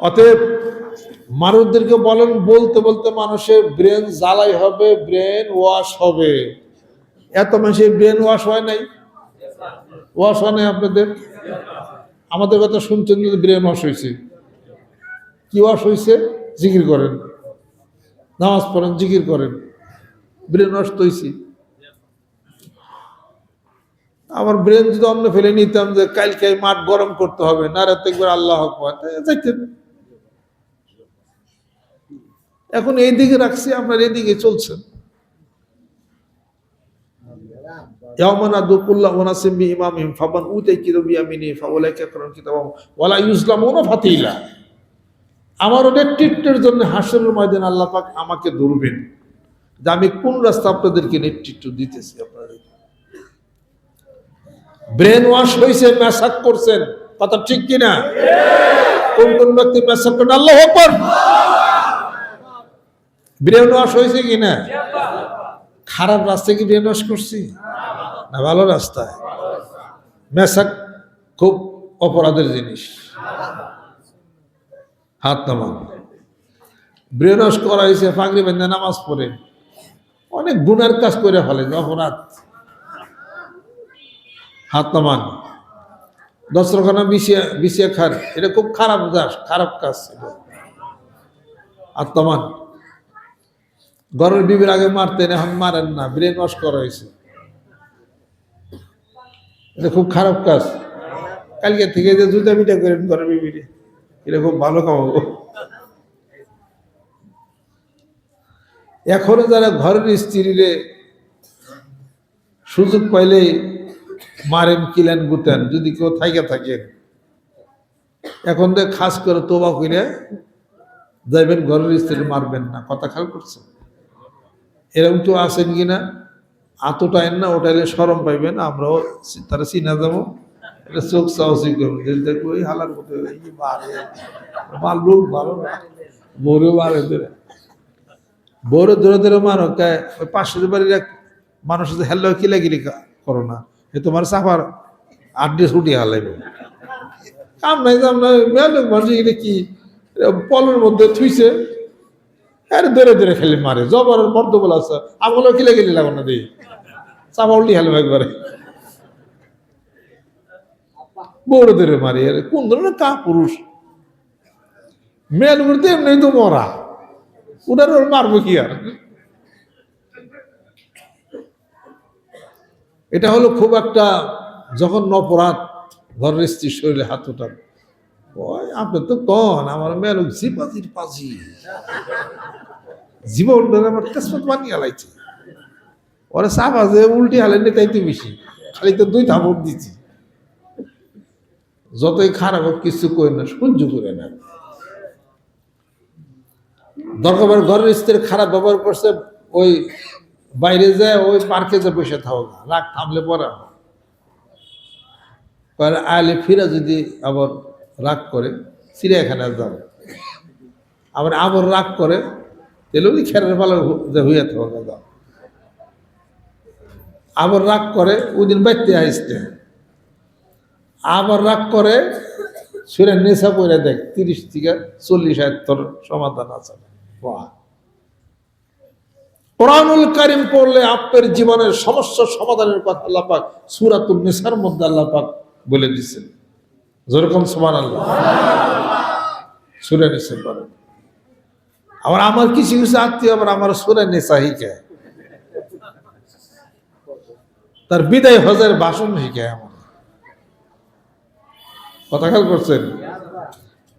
অতএব মানুষদেরকে বলেন, বলতে বলতে মানুষের ব্রেন জ্বালাই হবে ব্রেন ওয়াশ হবে। এত মানুষের ব্রেন ওয়াশ হয় নাই? ওয়াশ হয় নাই আপনাদের? আমাদের কথা শুনছেন যে ব্রেন ওয়াশ হয়েছে। কি ওয়াশ হয়েছে? জিকির করেন। নামাজ পড়েন, জিকির করেন। ব্রেন ওয়াশ তো হয়েছে। আমার ব্রেন যদি অন্য ফেলে নিতাম যে কালকে মাঠ গরম করতে হবে, না রাতে একবার আল্লাহ যাইতেন। এখন এই দিকে রাখছি, আপনার এদিকে চলছেন। ইয়ামানা দুকুল্লাহ ওনাসিম বি ইমামিম ফাবান উতাই কিরবি আমিনি ফাউলাইকা ইয়াকরাউন কিতাবাহুম ওয়ালা ইউজলামুনা ফাতিলা। আমার নেতৃত্বের জন্য হাসরের ময়দান আল্লাহ পাক আমাকে ধরবেন। যে আমি কোন রাস্তা আপনাদেরকে নেতৃত্ব দিতেছি আপনাদের? ব্রেন ওয়াশ হয়েছে মেসাক করছেন, কথা ঠিক কিনা? কোন কোন ব্যক্তি মেসাক করেন আল্লাহ আকবার। ব্রেন ওয়াশ হয়েছে কি না খারাপ রাস্তায় কি ব্রেন ওয়াশ করছি? না, ভালো রাস্তায়। মেসাক খুব অপরাধের জিনিস। হাত নামান ব্রেন ওয়াশ করা হয়েছে, পাগড়ি বেঁধে নামাজ পড়ে। অনেক গুণের কাজ করে ফেলে অপরাধ। হাত নামান। দশরখানা বিছিয়া বিছিয়া খান এটা খুব খারাপ দাস, খারাপ কাজ নামান। ঘরের বিবির আগে মারতেন এখন মারেন না, ব্রেন ওয়াশ করা হয়েছে। এটা খুব খারাপ কাজ। কালকে থেকে যে জুতা পিটা করেন ঘরের বিবিরে, এটা খুব ভালো কামাবো। এখনও যারা ঘরের স্ত্রীরে সুযোগ পাইলেই মারেন, কিলেন, গুতেন, যদি কেউ থাইকে থাকেন। এখন তো খাস করে তোবা কইরে যাইবেন, ঘরের স্ত্রী মারবেন না, কথা খেয়াল করছেন এরকম তো আছেন কিনা? আতটাইন না ওটাইলে সরম পাইবেন, আমরাও তারা চিনা যাব। এটা চোখ সাহসী করব যে দেখো ওই হালার মতো এই মারে লোক না। মারে ধরে। বউরে ধরে ধরে মারো, কে ওই পাশের বাড়ির এক মানুষ হেল্লো কিলাগিলি কা- করো না। এ তোমার সাফার আড্ডে ছুটি হালাইবে। কাম নাই কাম নাই। মেয়ে মানুষ এগুলো কি? পলের মধ্যে থুইছে। আরে ধরে ধরে খেলে মারে, জবর মর্দ বলে আছে। আমগুলো কিলে গেলি লাগো না দিই। চাপা উল্টি হেলবে একবারে। বড় ধরে মারে, আরে কোন ধরনের কা পুরুষ? মেয়ের মধ্যে এমনি তো মরা। ওটার ওর মারবো কি আর? এটা হলো খুব একটা যখন অপরাধ, ঘরের স্ত্রীর শরীরে হাত ওঠান ওই, আপনি তো কন, আমার মেয়ের জিপাজির পাজি জীবন ধরে আমার তেসপত বানিয়ে হালাইছে ওরা সাপ আছে উল্টি হালাইনি তাই তো বেশি। খালি তো দুই থাপড় দিচ্ছি যতই খারাপ হোক কিছু করে না, সহ্য করে না। দরকার ঘরের স্ত্রীর খারাপ ব্যবহার করছে, ওই বাইরে যায়, ওই পার্কে যে বসে থাকো রাগ থামলে পরে পরে আলে ফিরা যদি আবার রাগ করে, চিড়িয়াখানায় যাও। আবার আবার রাগ করে তাহলে ওই খেরের পালা হইয়া থাকো যাও আবার রাগ করে ওই দিন বাইতে আসতে আবার রাগ করে, সুরের নেশা পড়ে দেখ, তিরিশ থেকে চল্লিশ হাজার তোর সমাধান আছে। কোরআনুল কারিম পড়লে আপনার জীবনের সমস্যা সমাধানের কথা আল্লাহ পাক সুরাতুল নিসার মধ্যে আল্লাহ পাক বলে দিচ্ছেন যেরকম সমান আল্লাহ সুরে নিসে বলেন আবার আমার কিছু কিছু আত্মীয়? আবার আমার সুরে নেশা হিকে তার বিদায় হজের ভাষণ হিকে আমার কথা খেয়াল করছেন?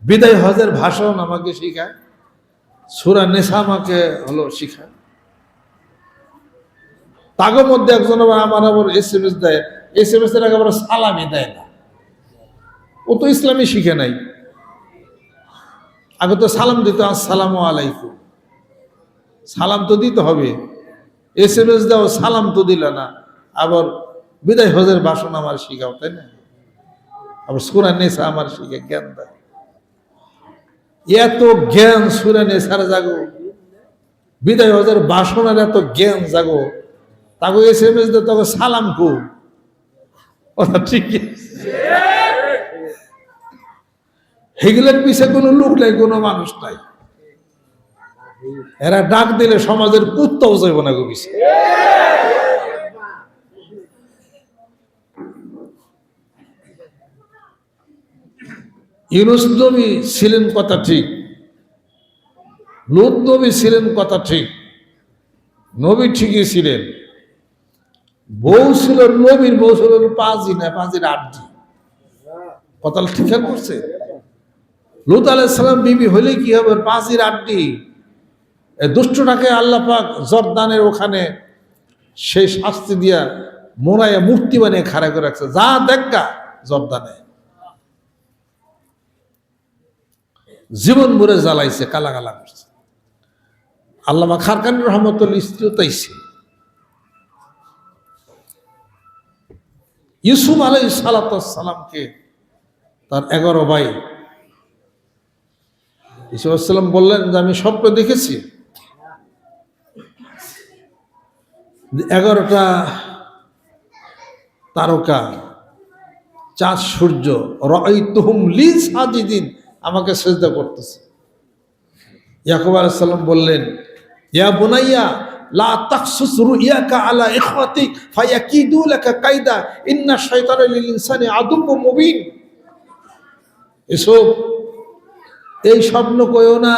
বিদায় হজের ভাষণ আমাকে শিখায়, সুরা নেশা আমাকে হলো শিখায়। তাগের মধ্যে একজন আবার আমার আবার এস এম এস দেয়। এস এম এস এর আগে আবার সালামি দেয় না। ও তো ইসলামই শিখে নাই। আগে তো সালাম দিত, আসসালাম আলাইকুম। সালাম তো দিতে হবে। এস এম এস দাও, সালাম তো দিল না। আবার বিদায় হজের বাসন আমার শিখাও, তাই না? আবার সুরা নেশা আমার শিখে, জ্ঞান দেয় এত জ্ঞান সুরা নেশার জাগো। বিদায় হজের বাসনের এত জ্ঞান জাগো। তাকে এস এম এস দিয়ে তাকে সালাম কু। ঠিক হেগুলের পিছে কোনো লোক নাই, কোনো মানুষ নাই। এরা ডাক দিলে সমাজের কুত্তাও যাইব না গো ইউনুস নবী ছিলেন কথা ঠিক, লুত নবী ছিলেন কথা ঠিক, নবী ঠিকই ছিলেন। বউ ছিল নবীর, বউ ছিল পাঁচই না পাঁচের আটটি। কথা ঠিক করছে? লুত আলাইসালাম বিবি হলে কি হবে? পাঁচের আটটি এই দুষ্টটাকে আল্লাহ পাক জর্দানের ওখানে সেই শাস্তি দিয়া মোড়াইয়া মূর্তি বানিয়ে খাড়া করে রাখছে। যা দেখা জর্দানে। জীবন ভরে জ্বালাইছে কালা কালা করছে। আল্লামা খারকান রহমতুল স্ত্রীও তাই ছিল ইউসুফ আলাই সালাতামকে তার এগারো ভাই ইসুফ বললেন যে, আমি স্বপ্ন দেখেছি। এগারোটা তারকা, চাঁদ সূর্য রই তুহুম লিজ দিন আমাকে সেজদা করতেছে। ইয়াকুব আলাইসাল্লাম বললেন, ইয়া বুনাইয়া, লা তাকসুস রুইয়াকা আলা ইখওয়াতিক ফায়াকিদু লাকা কাইদা, ইন্না শাইতানা লিল ইনসানি আদুব্বুম মুবিন। এসব এই স্বপ্ন কইও না।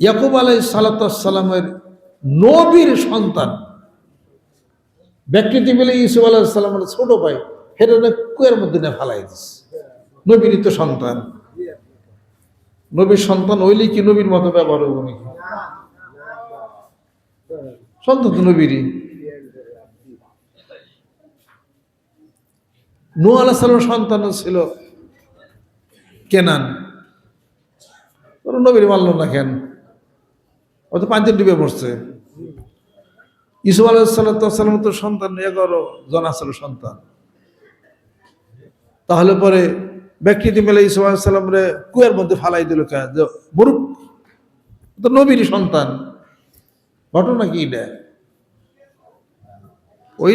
ইয়াকুব আলাই সালাতামের নবীর সন্তান। ব্যক্তিটি বলে ইসুফ আলাহ সাল্লামের ছোট ভাই হেরনে কুয়ের মধ্যে না ফালাই দিস। নবীরই তো সন্তান। নবীর সন্তান হইলে কি নবীর মতো ব্যবহার হব নাকি? সন্তান তো নবীরই। নু আলাহ সাল্লামের সন্তান ছিল। কেনান। নবীর মানল না কেন ও তো পাঁচজন ডুবে পড়ছে। ইসু আলাহিসাল্লাম তো সন্তান, এগারো জন আসল সন্তান। তাহলে পরে ব্যক্তিটি মেলে ইসু আলাহিসাল্লাম রে কুয়ের মধ্যে ফালাই দিল কে? যে তো নবীরই সন্তান। ঘটনা কি এটা? ওই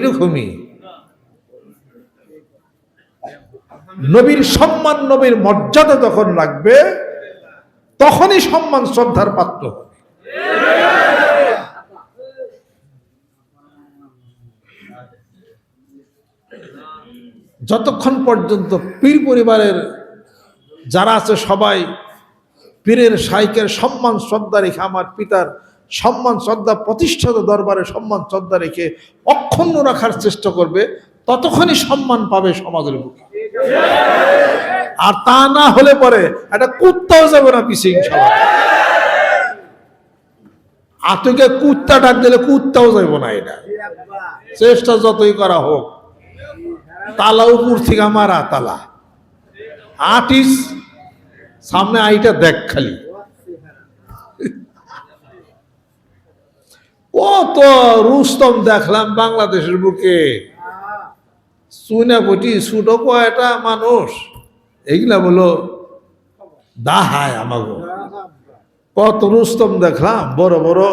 নবীর সম্মান, নবীর মর্যাদা যখন রাখবে, তখনই সম্মান, শ্রদ্ধার পাত্র যতক্ষণ পর্যন্ত পীর পরিবারের যারা আছে সবাই, পীরের সাইকের সম্মান, শ্রদ্ধা রেখে, আমার পিতার সম্মান, শ্রদ্ধা প্রতিষ্ঠিত দরবারে সম্মান, শ্রদ্ধা রেখে অক্ষুণ্ণ রাখার চেষ্টা করবে, ততক্ষণই সম্মান পাবে সমাজের বুকে। আর তা না হলে পরে একটা কুত্তাও যাবে না পিছিয়ে ইনশাল্লাহ। আতকে কুত্তা ডাক দিলে কুত্তাও যাইব না এটা। চেষ্টা যতই করা হোক, তালা উপর থেকে মারা তালা। আটিস সামনে আইটা দেখ খালি। কত রুস্তম দেখলাম বাংলাদেশের বুকে। চুনাপটি ছোটো কয়টা মানুষ। এইগুলা বলো, দাহায় আমাগো। কত রুস্তম দেখলাম, বড় বড়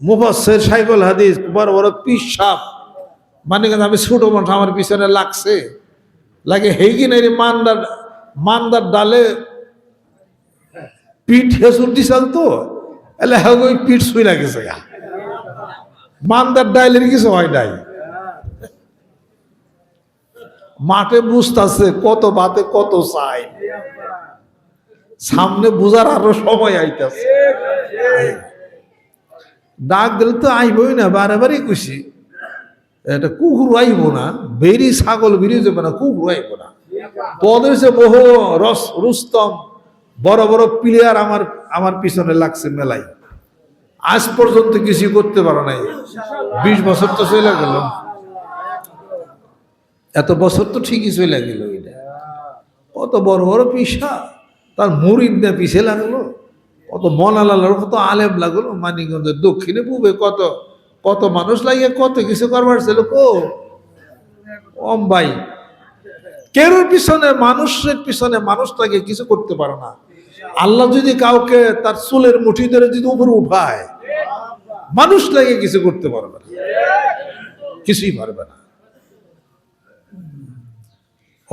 মুফাসের সাইকেল হাদিস, বড় বড় পিসাব মানে আমি ছোট মানুষ আমার পিছনে লাগছে। লাগে হেগি নাই রে মান্দার মান্দার ডালে পিঠ হেসুর দিছাল তো, এলে হ্যাঁ পিঠ শুই লাগেছে গা। মান্দার ডাইলের কিছু হয় নাই। মাঠে বুঝতেছে কত বাতে কত চাই। সামনে বুঝার আরও সময় আইতেছে। ডাক দিলে তো আইবই না, বারে বারে খুশি এটা কুকুর আইব না, বেরি ছাগল বেরিয়ে যাবে না, কুকুর আইব না। সে বহু রস, রুস্তম, বড় বড় প্লেয়ার আমার আমার পিছনে লাগছে মেলায়। আজ পর্যন্ত কিছু করতে পারো নাই। বিশ বছর তো চলে গেল। এত বছর তো ঠিকই চলে গেল এটা। কত বড় বড় পিসা। তার মুড়িদ না পিছে লাগল। কত মনালাল, কত আলেম লাগল। মানিকগঞ্জের দক্ষিণে পূবে কত কত মানুষ লাগিয়ে কত কিছু করবার ছিল কো? ওম ভাই। কেরোর পিছনে মানুষের পিছনে মানুষ লাগে কিছু করতে পারে না। আল্লাহ যদি কাউকে তার চুলের মুঠি ধরে যদি উপরে উঠায়, মানুষ লাগে কিছু করতে পারবে না। কিছুই পারবে না।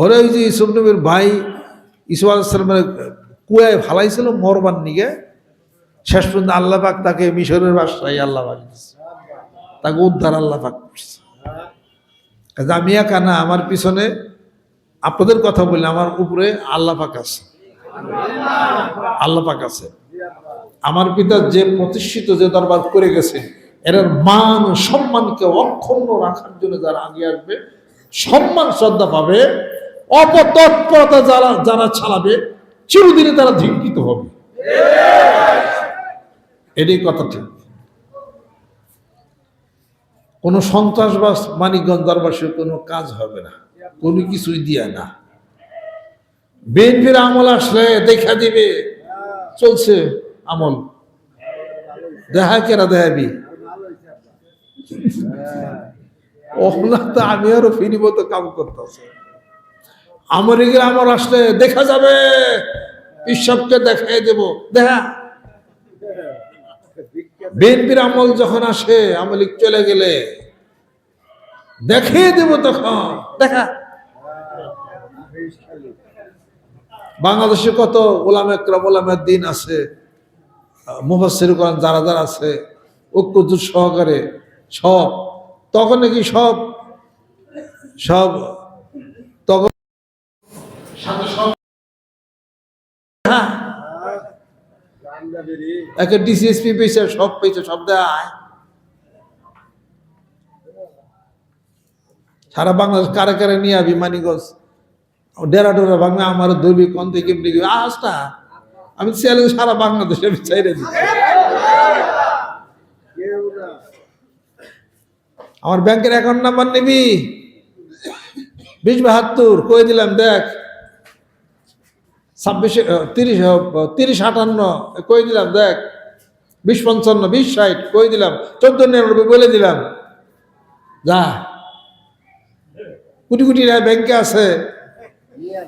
ওরা ওই যে ইসুফ নবীর ভাই ইসুফ আলাইসালামের কুয়ায় ফালাইছিল মরবার নিগে। শেষ পর্যন্ত আল্লাহ পাক তাকে মিশরের বাসায় আল্লাহ পাক দিছে। তাকে উদ্ধার আল্লাহ পাক করছে। আমি একা না, আমার পিছনে আপনাদের কথা বললে আমার উপরে আল্লাহ পাক আছে। আল্লাহ পাক আছে। আমার পিতা যে প্রতিষ্ঠিত, যে দরবার করে গেছে, এর মান সম্মানকে অক্ষুণ্ণ রাখার জন্য যারা আগে আসবে, সম্মান, শ্রদ্ধা পাবে অপতৎপরতা যারা যারা চালাবে, চিরদিনে তারা ধিঙ্কিত হবে। এটাই কথা ঠিক। কোনো সন্ত্রাসবাস, মানিকগঞ্জ দরবাসের কোনো কাজ হবে না, কোনো কিছুই দিয়া না। বিএনপির আমল আসলে দেখা দিবে, চলছে আমল। দেখা কেরা দেখাবি? ওগুলা তো আমি আরও ফিরি মতো কাম করতেছে। আমেরিকার আমল আসলে দেখা যাবে। ঈশ্বরকে দেখাই দেব। দেখা। বিএনপির আমল যখন আসে আমলিক চলে গেলে, দেখিয়ে দেব তখন। দেখা। বাংলাদেশে কত ওলাম একরাম দিন আছে মুফাসির কোরআন যারা যারা আছে ঐক্যজুট সহকারে সব, তখন নাকি সব সব তখন সাথে সব হ্যাঁ ডিসিএসপি পেয়েছে, সব পেয়েছে, সব দেয়। সারা বাংলাদেশ কারে কারে নিয়ে আবি মানিগঞ্জ ডেরা ডেরা বাংলা আমার ধরবি কোন থেকে কেমনি আসটা আমি চ্যালেঞ্জ সারা বাংলাদেশে আমি চাইরে আমার ব্যাংকের অ্যাকাউন্ট নাম্বার নিবি? বিশ বাহাত্তর, কই দিলাম, দেখ। ছাব্বিশে তিরিশ তিরিশ আটান্ন কই দিলাম দেখ বিশ পঞ্চান্ন বিশ ষাট কই দিলাম চোদ্দ নিরানব্বই বলে দিলাম। যা। কোটি কোটি ব্যাংকে আছে।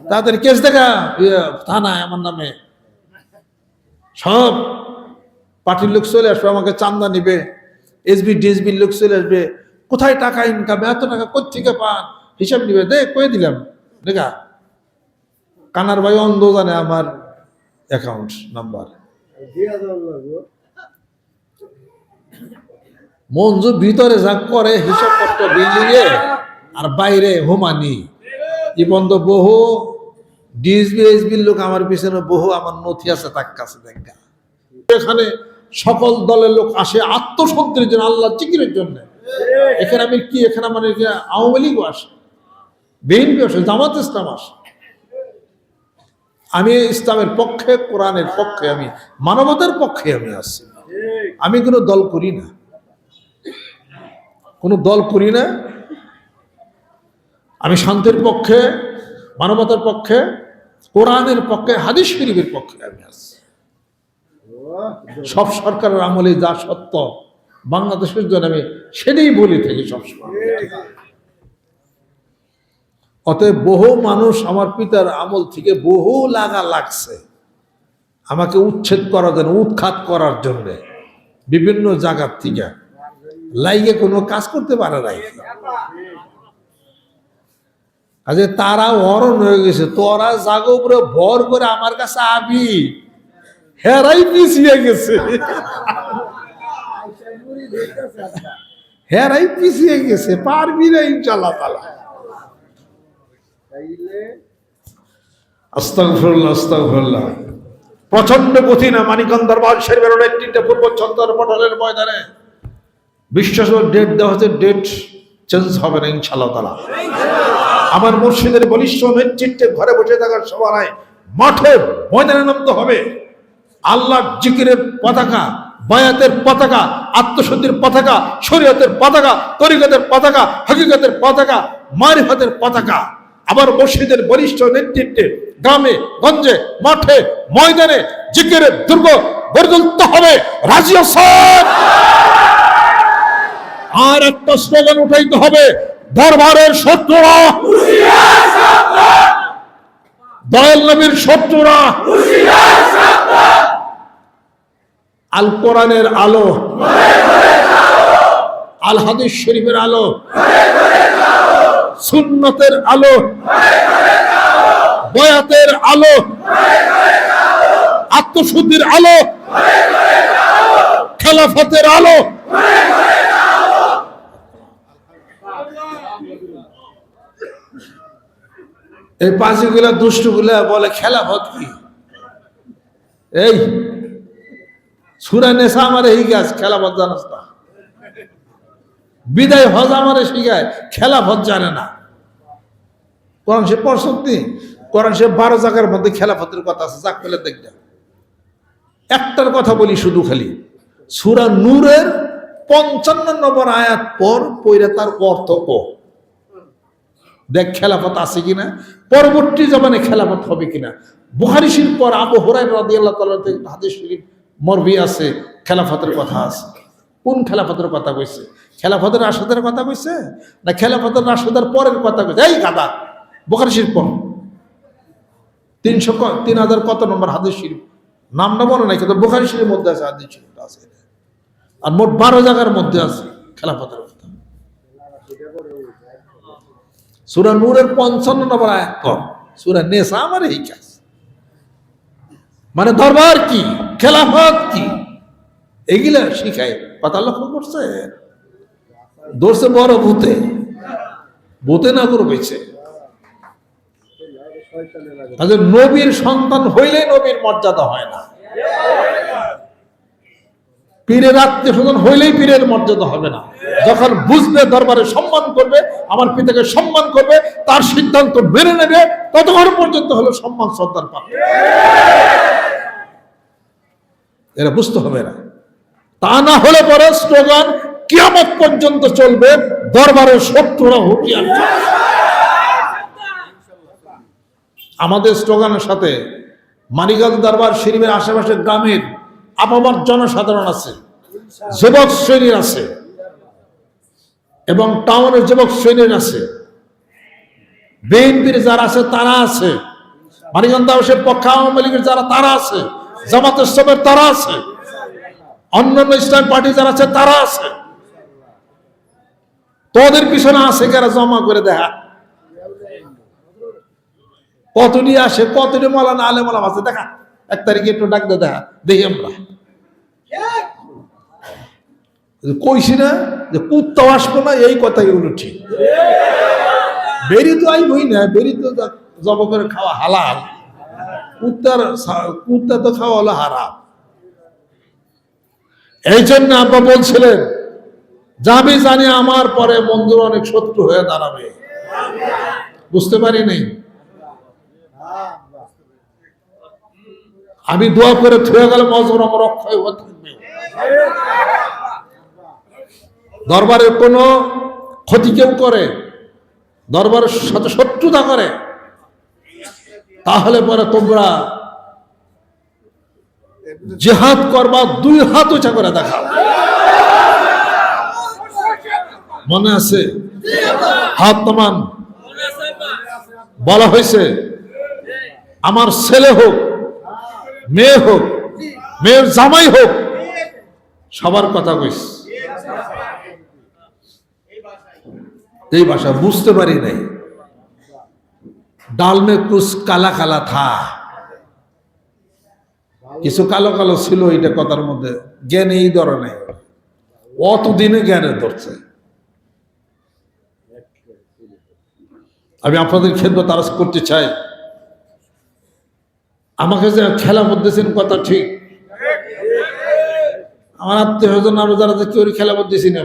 তাড়াতাড়ি কেস দেখা। ইয়ে, থানায় আমার নামে। সব পার্টির লোক চলে আসবে আমাকে চান্দা নিবে। এসবি ডিএসবির লোক চলে আসবে। কোথায় টাকা ইনকাম এত টাকা কোথেকে পান? হিসাব নিবে। দে কয়ে দিলাম। দেখা। কানার ভাই অন্ধ জানে আমার অ্যাকাউন্ট নাম্বার মঞ্জু ভিতরে যা করে হিসাবপত্র বিল্ডিং এ আর বাইরে হোমানি এই বন্ধ বহু ডিএসবি এসবির লোক আমার পিছনে, বহু আমার নথি আছে তার কাছে দেখা। এখানে সকল দলের লোক আসে আত্মসন্ত্রের জন্য, আল্লাহ জিকিরের জন্য। এখানে আমি কি, এখানে আমার আওয়ামী লীগও আসে, বিএনপি আসে, জামাত ইসলাম আসে। আমি ইসলামের পক্ষে, কোরআনের পক্ষে আমি, মানবতার পক্ষে আমি আছি। আমি কোনো দল করি না। কোনো দল করি না। আমি শান্তির পক্ষে, মানবতার পক্ষে, কোরআনের পক্ষে, হাদিস শরীফের পক্ষে আমি আছি। সব সরকারের আমলে যা সত্য, বাংলাদেশের জন্য আমি সেটাই বলি থাকি সবসময়। অতএব বহু মানুষ আমার পিতার আমল থেকে বহু লাগা লাগছে। আমাকে উচ্ছেদ করার জন্য, উৎখাত করার জন্য, বিভিন্ন জায়গার থেকে। লাইগে কোনো কাজ করতে পারে নাই। কাজে তারা অরণ হয়ে গেছে। তোরা জাগো উপরে, ভর করে আমার কাছে আবি। হেরাই পিছিয়ে গেছে। হেরাই পিছিয়ে গেছে। পারবি না ইনশাল্লাহ তালা প্রচণ্ড কঠিন মানিকন দরবার শরীফের নেতৃত্বে পূর্ব চন্দর মডেলের ময়দানে। বিশ্বাস ডেট দেওয়া হচ্ছে ডেট চেঞ্জ হবে না ইনশাল্লাহ তালা আমার মুর্শিদের বলিষ্ঠ নেতৃত্বে ঘরে বসে থাকার সবাই মাঠে ময়দানে নামতে হবে। আল্লাহ জিকিরের পতাকা, বায়াতের পতাকা, আত্মশুদ্ধির পতাকা, শরীয়তের পতাকা, তরিকতের পতাকা, হকিকতের পতাকা, মারিফতের পতাকা। আবার মসজিদের বরিষ্ঠ নেতৃত্বে গ্রামে, গঞ্জে, মাঠে, ময়দানে জিকিরের দুর্গ গড়ে হবে। রাজি? আর একটা স্লোগান উঠাইতে হবে, দরবারের শত্রুরা। দয়াল নবীর শত্রুরা। আল কোরআনের আলো। আল হাদিস শরীফের আলো। সুন্নতের আলো। বয়াতের আলো। আত্মশুদ্ধির আলো। খেলাফতের আলো। এই পাঁচিগুলা দুষ্টগুলা বলে খেলাফত কি? এই, সুরা নেশা আমার এই হিগাস খেলাফত জানাস না। বিদায় হজ আমারে শিখায় খেলাফত জানে না। কোরআন সে পরশক্তি কোরআন সে বারো জায়গার মধ্যে খেলাফতের কথা আছে, যাক পেলে দেখবে একটার কথা বলি শুধু খালি, সুরা নূরের পঞ্চান্ন নম্বর আয়াত পর পইরা তার অর্থ ও দেখ খেলাফত আছে কিনা, পরবর্তী জমানে খেলাফত হবে কিনা। বুহারি শরীফ পর আবু হরাই রাদি আল্লাহ হাদিস শরীফ, মরবি আছে, খেলাফতের কথা আছে। কোন খেলাফতের কথা কইছে? খেলাফতের রাশেদের কথা কইছে না খেলাফতের রাশেদের পরের কথা কইছে? এই গাদা, বুখারি পর তিনশো তিন হাজার কত নম্বর হাদিস শরীফ? নামটা মনে নাই, কিন্তু বুখারি শরীফের মধ্যে আছে হাদিস শরীফটা আছে আর মোট বারো জায়গার মধ্যে আছে খেলাফতের কথা। সুরা নূরের পঞ্চান্ন নম্বর আয়াত কর সুরা নেশা আমার এই কাজ। মানে দরবার কি? খেলাফত কি? এগুলা শিখায়। কথা লক্ষ্য করছে ধরছে বড় ভূতে। ভূতে না করে বেছে নবীর সন্তান হইলে নবীর মর্যাদা হয় না। পীরের আত্মীয় স্বজন হইলেই পীরের মর্যাদা হবে না। যখন বুঝবে, দরবারে সম্মান করবে, আমার পিতাকে সম্মান করবে, তার সিদ্ধান্ত মেনে নেবে, ততক্ষণ পর্যন্ত হলো সম্মান, শ্রদ্ধার পাবে এরা বুঝতে হবে না। তা না হলে পরে স্লোগান কিয়ামত পর্যন্ত চলবে দরবারের শত্রুরা করবে। আমাদের স্লোগানের সাথে মানিগাল দরবার শরীফের আশেপাশে গ্রামের আপামার জনসাধারণ আছে, যুবক শ্রেণির আছে, এবং টাউনের যুবক শ্রেণির আছে, বিএনপির যারা আছে তারা আছে মানিগন্ধ হাউসের পক্ষ আওয়ামী লীগের যারা তারা আছে, জামাত ইসলামের তারা আছে, অন্যান্য ইসলাম পার্টি যারা আছে তারা আছে তোদের পিছনে আসে কারা? জমা করে দেখা কতটি আসে কতটি মলানা আলে মলাম আছে? দেখা, এক তারিখে একটু ডাক দেখা, দেখি আমরা। কইছি না যে কুত্তাও আসব না, এই কথাই হলো ঠিক। বেরি তো আইবই না, বেরি তো জব করে খাওয়া হালাল। কুত্তার কুত্তা তো খাওয়া হলো হারাম। এই জন্য আব্বা বলছিলেন যে আমি জানি আমার পরে মন্দির অনেক শত্রু হয়ে দাঁড়াবে। বুঝতে পারি নাই? আমি দোয়া করে থুয়ে গেলে মজবুর আমার অক্ষয় হয়ে থাকবে। দরবারের কোনো ক্ষতি কেউ করে, দরবারের সাথে শত্রুতা করে, তাহলে পরে তোমরা জেহাদ করবা দুই হাত উঁচা করে দেখাও। মনে আছে? হাত তমান বলা হয়েছে, আমার ছেলে হোক, মেয়ে হোক, মেয়ের জামাই হোক, সবার কথা কইস। এই ভাষা বুঝতে পারি নাই। ডাল মে কুছ কালা কালা থা। কিছু কালো কালো ছিল এটা কথার মধ্যে, জ্ঞান এই ধরে নাই অতদিনে জ্ঞানে ধরছে। আমি আপনাদের খেদমত তারা করতে চাই। আমাকে যে খেলা বলতেছেন কথা ঠিক। আমার আত্মীয় স্বজন আমরা যারা কেউ খেলা বলতেছি না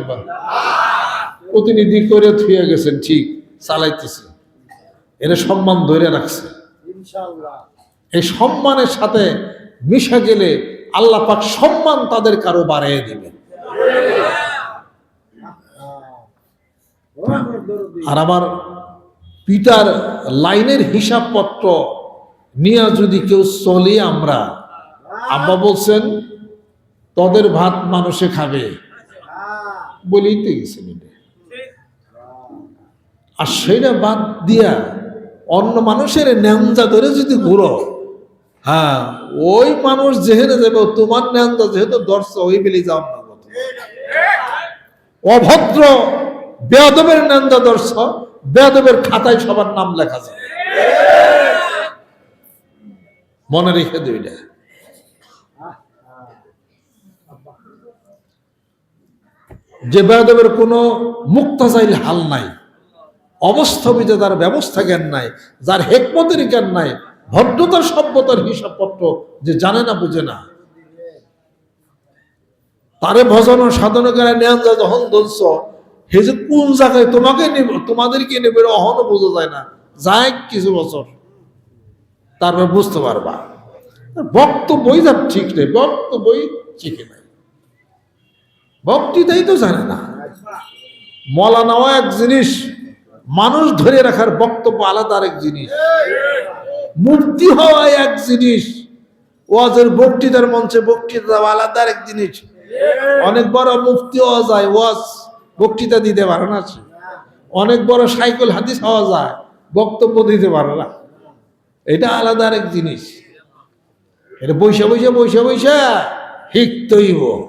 প্রতিনিধি করে থুয়ে গেছেন, ঠিক, চালাইতেছে। এরা সম্মান ধরে রাখছে। এই সম্মানের সাথে মিশে গেলে আল্লাহ পাক সম্মান তাদের কারও বাড়িয়ে দিবেন। আর আমার পিতার লাইনের হিসাবপত্র নিয়ে যদি কেউ চলে আমরা, আব্বা বলছেন, তোদের ভাত মানুষে খাবে। বলেই তো গেছেন আর সেটা বাদ দিয়া অন্য মানুষের ন্যাংজা ধরে যদি ঘুরো হ্যাঁ ওই মানুষ যেহেতু যাবে, তোমার ন্যাংজা যেহেতু দর্শ ওই বেলি যাও না। অভদ্র, বেয়াদবের ন্যাংজা দর্শ বেয়াদবের খাতায় সবার নাম লেখা যায়। মনে রেখে দুইটা যে বেদবের কোনো মুক্তাজাইল হাল নাই, অবস্থবিতে তার ব্যবস্থা জ্ঞান নাই, যার হেকমতের জ্ঞান নাই, ভদ্রতার সভ্যতার হিসাবপত্র যে জানে না, বুঝে না, তারে ভজন সাধন করে নেন যা যখন দলছ হে যে কোন জায়গায় তোমাকে নেব, তোমাদেরকে নেবে অহনও বোঝা যায় না। যায় কিছু বছর, তারপর বুঝতে পারবা। বক্তব্যই তার ঠিক নেই, বক্তব্যই ঠিক নাই। বক্তৃতাই তো জানে না। মলানাও এক জিনিস, মানুষ ধরে রাখার বক্তব্য আলাদা আরেক জিনিস। মুক্তি হওয়া এক জিনিস, ওয়াজের বক্তৃতার মঞ্চে বক্তৃতা আলাদা আরেক জিনিস। অনেক বড় মুক্তি হওয়া যায়, ওয়াজ বক্তৃতা দিতে পারে না। অনেক বড় সাইকেল হাদিস হওয়া যায়, বক্তব্য দিতে পারে না। এটা আলাদা আরেক জিনিস। এটা বৈশা বৈশা বৈশা বৈশা শিখতেইব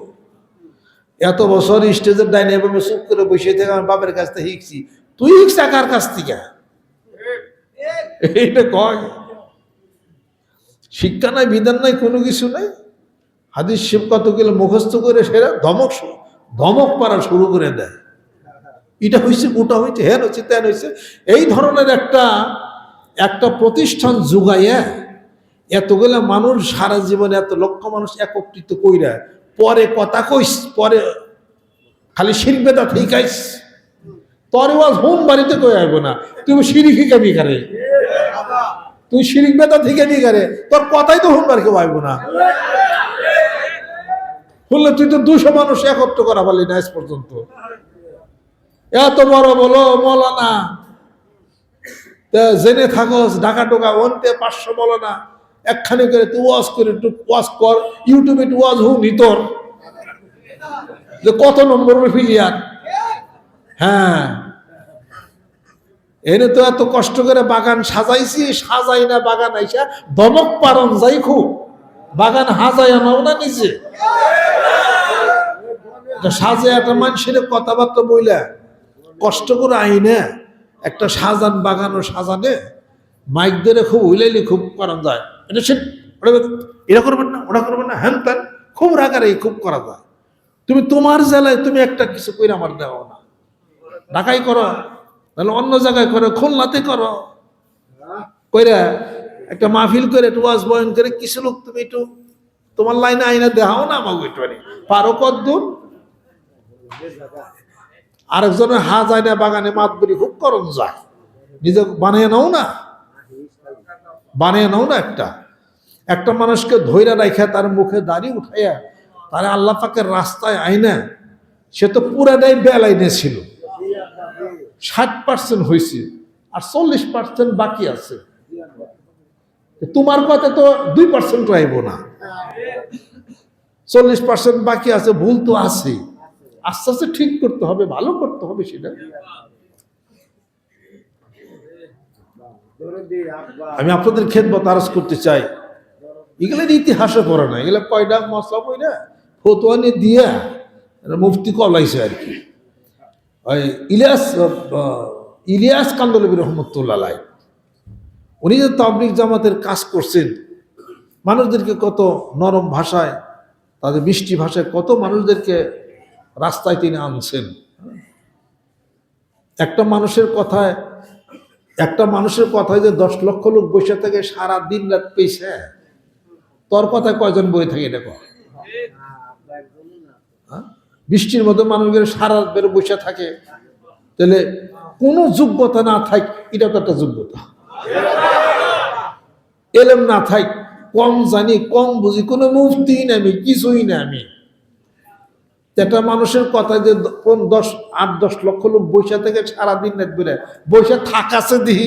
এত বছর স্টেজের ডাইনে এভাবে চুপ করে বসে থেকে আমার বাপের কাছ থেকে শিখছি। তুই শিখছ কার কাছ থেকে? এইটা কয়। শিক্ষা নাই, বিধান নাই, কোনো কিছু নাই। হাদিস শিব কত গেলে মুখস্থ করে সেরা ধমক শু- ধমক পারা শুরু করে দেয়। এটা হয়েছে ওটা হয়েছে হ্যান হচ্ছে তেন হয়েছে এই ধরনের একটা একটা প্রতিষ্ঠান যোগাইয়া এতগুলো মানুষ সারা জীবনে এত লক্ষ মানুষ একত্রিত কইরা পরে কথা কইস পরে খালি শিল্পে শিল্পেটা ঠিকাইস। তরে ওয়াজ হোম বাড়িতে কই আইব না? তুমি সিঁড়ি শিখাবি কারে? তুই শিরিক বেতা থেকে নিয়ে গেলে তোর কথাই তো হোম বাড়িকে আইব না? বললে, তুই তো দুশো মানুষ একত্র করা পারলি না আজ পর্যন্ত। এত বড় বলো, মৌলানা। জেনে থাকস ঢাকা টোকা অন্তে পাঁচশো বলো না একখানে করে তুই ওয়াজ করে, একটু ওয়াজ কর। ইউটিউবে একটু ওয়াজ হোক নিতর যে কত নম্বর ফিলিয়ার হ্যাঁ। এনে তো এত কষ্ট করে বাগান সাজাইছি, সাজাই না বাগান আইসা, দমক পারন যাই খুব বাগান হাজাই আনাও না নিজে। একটা সাজে একটা মানুষের কথাবার্তা বইলা কষ্ট করে আইনে, একটা সাজান বাগান সাজানে মাইক ধরে খুব উইলাইলে, খুব করা যায়। এটা সে করবেন না ওটা করবেন না, হ্যান ত্যান, খুব রাগারে খুব করা যায়। তুমি তোমার জেলায় তুমি একটা কিছু করে আমার দেওয়া না। ঢাকাই করো তাহলে অন্য জায়গায় করো, খুলনাতে করো। কইরা একটা মাহফিল করে, একটু ওয়াজ বয়ন করে, কিছু লোক তুমি একটু তোমার লাইনে আইনা দেখাও না আমাকে একটু পারো কদ্দূর আরেকজনের হা যায় না, বাগানে বলি খুব করণ যায় নিজে বানিয়ে নাও না। বানিয়ে নাও না একটা। একটা মানুষকে ধৈর্য রাখা তার মুখে দাড়ি উঠাইয়া তারা আল্লাহ পাকের রাস্তায় আইনা। সে তো পুরাটাই বেলাইনে ছিল। ষাট পার্সেন্ট হয়েছে আর চল্লিশ পার্সেন্ট বাকি আছে। তোমার কথা তো দুই পার্সেন্ট আইব না। চল্লিশ পার্সেন্ট বাকি আছে, ভুল তো আছে আস্তে আস্তে ঠিক করতে হবে, ভালো করতে হবে সেটা। আমি আপনাদের খেদমত আরজ করতে চাই। এগুলোর ইতিহাসে পড়ে না, এগুলো কয়টা মশলা বই না ফতোয়ানি দিয়া মুফতি কলাইছে আর কি। ইলিয়াস ইলিয়াস কান্দলবী রহমতুল্লাহ। উনি যে তাবলিক জামাতের কাজ করছেন, মানুষদেরকে কত নরম ভাষায়, তাদের মিষ্টি ভাষায় কত মানুষদেরকে রাস্তায় তিনি আনছেন। একটা মানুষের কথায়, একটা মানুষের কথায় যে দশ লক্ষ লোক বসে থাকে, সারা দিন রাত পেয়েছে। তোর কথায় কয়জন বই থাকে দেখো হ্যাঁ? বৃষ্টির মধ্যে মানুষের সারা বেরো বসে থাকে। তাহলে কোনো যোগ্যতা না থাক, এটা তো একটা যোগ্যতা। এলেম না থাক, কম জানি, কম বুঝি, কোনো মুফতি না আমি, কিছুই না আমি। একটা মানুষের কথা যে কোন দশ, আট, দশ লক্ষ লোক বৈশা থেকে সারাদিন রাত বেড়ে, বৈশা থাকাছে দিহি।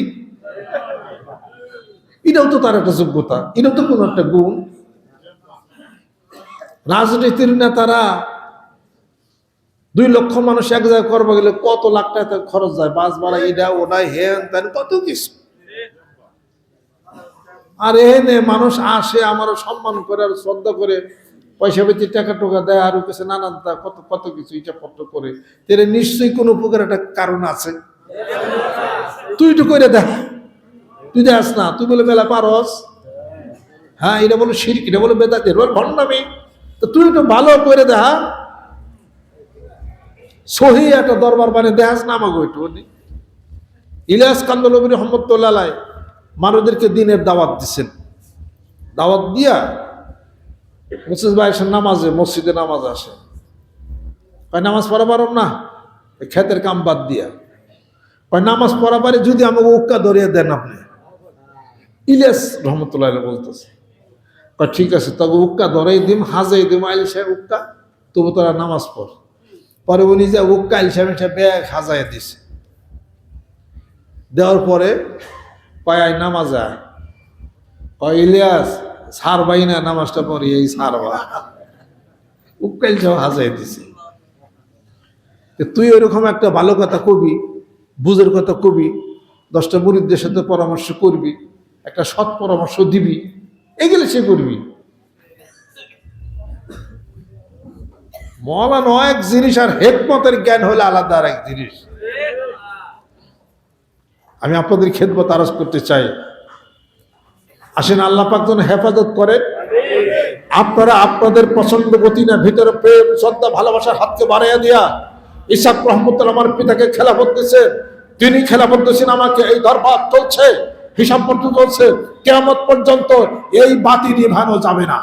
এটাও তো তার একটা যোগ্যতা, এটাও তো কোনো একটা গুণ। রাজনীতির নেতারা দুই লক্ষ মানুষ এক জায়গায় করব গেলে কত লাখ টাকা খরচ যায়? বাস ভাড়া এটা ওটা হেন, তেন, কত কিছু। আর এনে মানুষ আসে আমারও সম্মান করে, আর শ্রদ্ধা করে পয়সা পেতে টাকা টোকা দেয়, আর কাছে নানান কত কত কিছু পত্র করে। তাহলে নিশ্চয়ই কোনো প্রকার একটা কারণ আছে। তুই তো করে দেখ। তুই দেখ না, তুই বলে মেলা পারস হ্যাঁ এটা বলো শিরিক এটা বলো বেদাত, এটা ভণ্ডামি। তো তুই একটু ভালো করে দেখা। সহি একটা দরবার মানে দেখাস না আমাকে একটু ইলিয়াস কান্দলবী রহমতুল্লাহ মানুষদেরকে দিনের দাওয়াত দিচ্ছেন দাওয়াত দিয়া মুসিদ ভাই এসে নামাজে, মসজিদে নামাজ আসে। কয়, নামাজ পড়া পারম না? ক্ষেতের কাম বাদ দিয়া। কয়, নামাজ পড়া পারে যদি আমাকে উক্কা ধরিয়ে দেন আপনি? ইলিয়াস রহমতুল্লাহ বলতেছে। কয়, ঠিক আছে তবে উক্কা ধরাই দিম, হাজাই দিম আইল সাহেব উক্কা, তবু তোরা নামাজ পড়। পরে উনি যে উক্কা আইল সাহেব ব্যাগ হাজাই দিছে। দেওয়ার পরে আয়, নামাজ আয়। কয়, ইলিয়াস সার বাই না, নামাজটা পড়ি, এই সার বা উক্কাইল সাহেব হাজাই দিছে তুই ওইরকম একটা ভালো কথা কবি, বুঝের কথা কবি, দশটা মুরিদদের সাথে পরামর্শ করবি, একটা সৎ পরামর্শ দিবি, এগুলো সে করবি। মলানো এক জিনিস আর হেকমতের জ্ঞান হলে আলাদা আর এক জিনিস। আমি আপনাদের খেদমত আরজ করতে চাই। আসেন আল্লাহ পাক যেন হেফাজত করেন। আপনারা আপনাদের পছন্দ গতি না, ভিতরে প্রেম, শ্রদ্ধা, ভালোবাসার হাতকে বাড়াইয়া দিয়া ইসাক রহমতুল আমার পিতাকে খেলাফত দিয়েছে তিনি খেলাফত দিয়েছেন আমাকে এই দরবার চলছে, হিসাব পর্যন্ত চলছে। কেমত পর্যন্ত এই বাতি নিভানো যাবে না।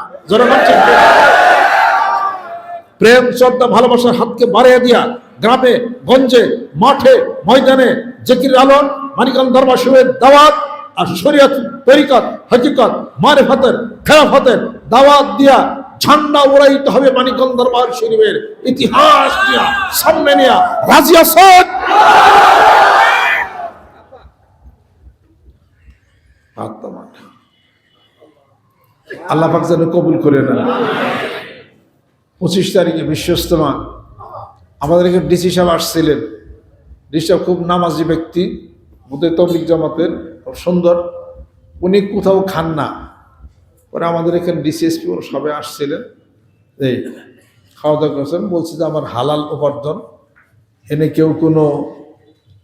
প্রেম, শ্রদ্ধা, ভালোবাসার হাতকে বাড়িয়ে দিয়া গ্রামে, গঞ্জে, মাঠে, ময়দানে জেকির আলম মানিকান শিবের দাওয়াত আর শরীয়ত, তরিকত, হকিকত, মারেফতের, খেলাফতের দাওয়াত দিয়া ঝান্ডা উড়াইতে হবে মানিকন দরবার শরীফের ইতিহাস নিয়া সামনে নিয়া। রাজি আছেন আল্লাহ পাক যেন কবুল করে নেন। পঁচিশ তারিখে বিশ্বস্তমা আমাদের এখানে ডিসি সাহেব আসছিলেন। ডিসি সাহেব খুব নামাজি ব্যক্তি বুধের তবলিক জামাতের। সুন্দর। উনি কোথাও খান না। পরে আমাদের এখানে ডিসিএসপি সবে আসছিলেন। এই খাওয়া দাওয়া করেছেন। বলছে যে, আমার হালাল উপার্জন। এনে কেউ কোনো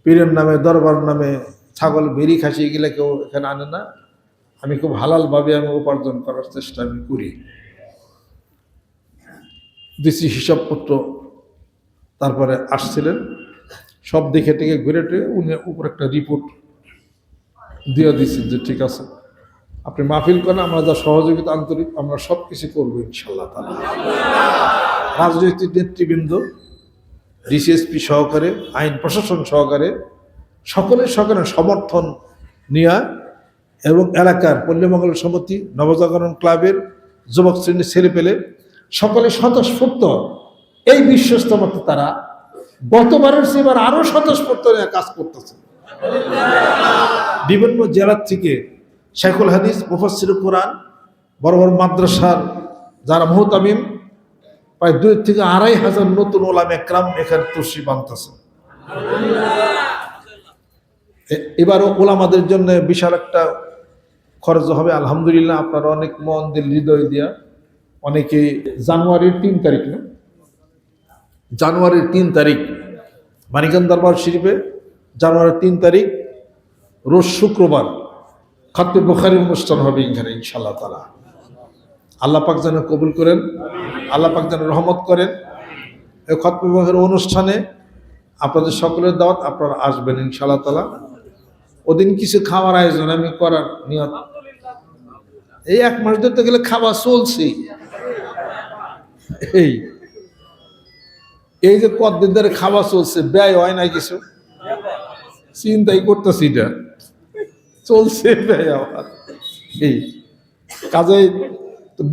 পীরের নামে, দরবার নামে ছাগল বেরি খাসি গেলে কেউ এখানে আনে না। আমি খুব হালালভাবে আমি উপার্জন করার চেষ্টা আমি করি। দিচ্ছি হিসাবপত্র তারপরে আসছিলেন। সব দেখে টেকে ঘুরে টুরে উনি উপর একটা রিপোর্ট দিয়ে দিচ্ছেন যে ঠিক আছে। আপনি মাহফিল করেন, আমরা যা সহযোগিতা আন্তরিক, আমরা সব কিছু করব ইনশাল্লাহ রাজনৈতিক নেতৃবৃন্দ, ডিসিএসপি সহকারে, আইন প্রশাসন সহকারে, সকলের সকলের সমর্থন নেওয়া এবং এলাকার পল্লীমঙ্গল সমিতি, নবজাগরণ ক্লাবের যুবক শ্রেণির ছেলে পেলে সকলে স্বতঃস্ফূর্ত, এই বিশ্বস্ত মতো তারা গতবারের সেবার আরও স্বতঃস্ফূর্ত কাজ করতেছে। বিভিন্ন জেলার থেকে শেখুল হাদিস মুফাসির কোরআন, বড় বড় মাদ্রাসার যারা মোহতামিম, প্রায় দুই থেকে আড়াই হাজার নতুন ওলাম একরাম এখানে তুষি বানতেছে। এবারও ওলামাদের জন্য বিশাল একটা খরচ হবে, আলহামদুলিল্লাহ আপনারা অনেক মন দিল, হৃদয় দিয়া। অনেকে জানুয়ারির তিন তারিখ না? জানুয়ারির তিন তারিখ মানিকান দরবার শরীফে জানুয়ারির তিন তারিখ, রোজ শুক্রবার। খাদ্য বুখারি অনুষ্ঠান হবে এখানে ইনশাল্লাহ তালা আল্লাহ পাক যেন কবুল করেন, আল্লাহ পাক যেন রহমত করেন। এই খতম বিভাগের অনুষ্ঠানে আপনাদের সকলের দাওয়াত আপনারা আসবেন ইনশাল্লাহ তালা ওদিন কিছু খাওয়ার আয়োজন আমি করার নিয়ত। এই এক মাস ধরতে গেলে খাওয়া চলছে। এই এই যে কতদিন ধরে খাওয়া চলছে, ব্যয় হয় না কিছু। চিন্তাই করতেছি না চলছে ব্যয় আবার এই কাজে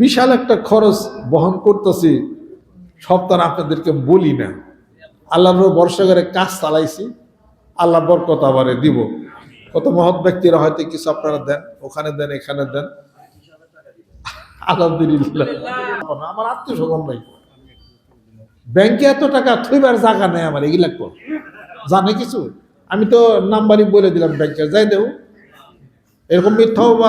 বিশাল একটা খরচ বহন করতেছি, সব তার আপনাদেরকে বলি না। আল্লাহর ভরসা করে কাজ চালাইছি আল্লাহ বরকত আবারে দিব। কত মহৎ ব্যক্তিরা হয়তো কিছু আপনারা দেন, ওখানে দেন, এখানে দেন। আলহামদুলিল্লাহ। আমার আত্মীয় স্বজন নাই। ব্যাংকে এত টাকা থইবার জায়গা নেই আমার, এগুলা জানে কিছু? আমি তো নাম্বারই বলে দিলাম ব্যাংকে যাই দেব এরকম মিথ্যাও বা